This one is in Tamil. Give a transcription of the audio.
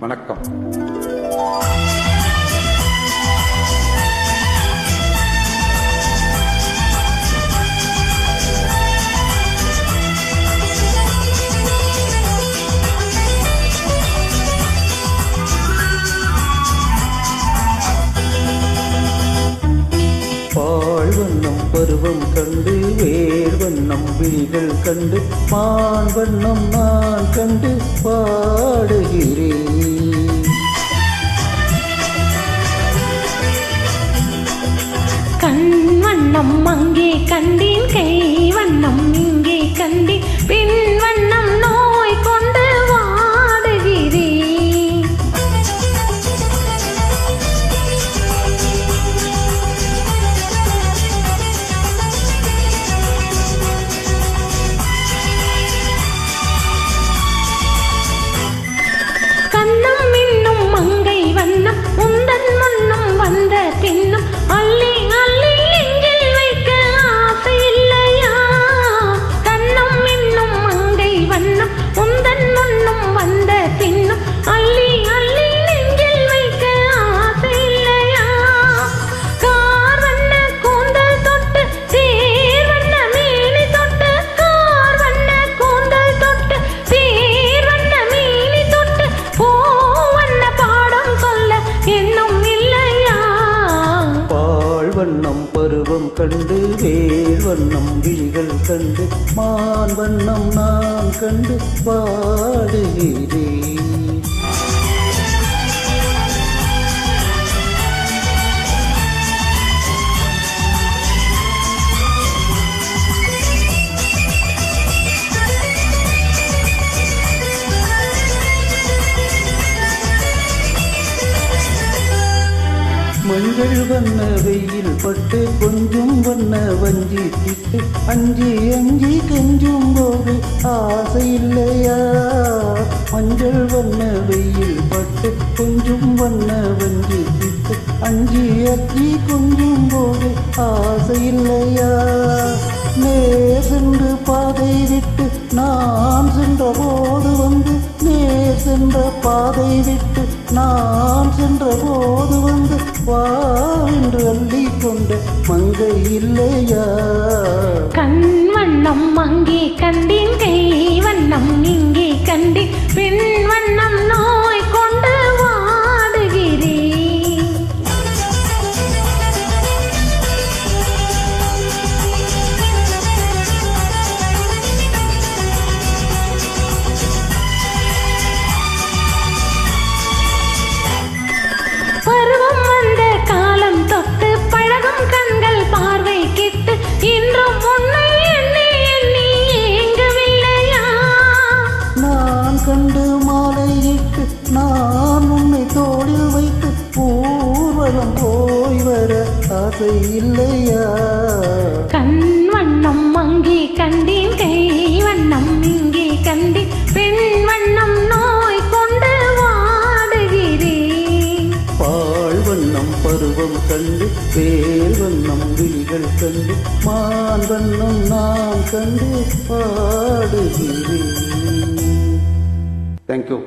வணக்கம். பருவம் கண்டு வேர் வண்ணம் விழிகள் கண்டு மான் வண்ணம் நான் கண்டு பாடு வண்ணம் அங்கே கண்டேன் கை வண்ணம் இங்கே கண்டேன். கண்டு வண்ணம் விழிகள் கண்டு மான் வண்ணம் நான் கண்டு பாடுகிறேன். மஞ்சள் வண்ண வெயில் பட்டு கஞ்சி திட்டு அஞ்சி அஞ்சி கெஞ்சும் போது ஆசை இல்லையா மஞ்சள் வண்ண வெயில் பட்டு கொஞ்சம் வண்ண வஞ்சி திட்டு அஞ்சி அஞ்சி கொஞ்சும் போது ஆசை இல்லையா நேர் சென்று பாதை விட்டு நான் சென்ற போது வந்து நேர் சென்ற பாதை விட்டு நான் சென்ற போது வந்து வா கொண்ட மங்கை இல்லையா? கண் வண்ணம் அங்கே கண்டேன் ஆசை இல்லையா? கண் வண்ணம் அங்கே கண்டேன் கை வண்ணம் இங்கே கண்டேன். பெண் வண்ணம் நோய் கொண்டு வாடுகிறேன். பால் வண்ணம் பருவம் கண்டு வேர் வண்ணம் விழிகள் கண்டு மான் வண்ணம் நான் கண்டு பாடுகிறேன் தேங்க்யூ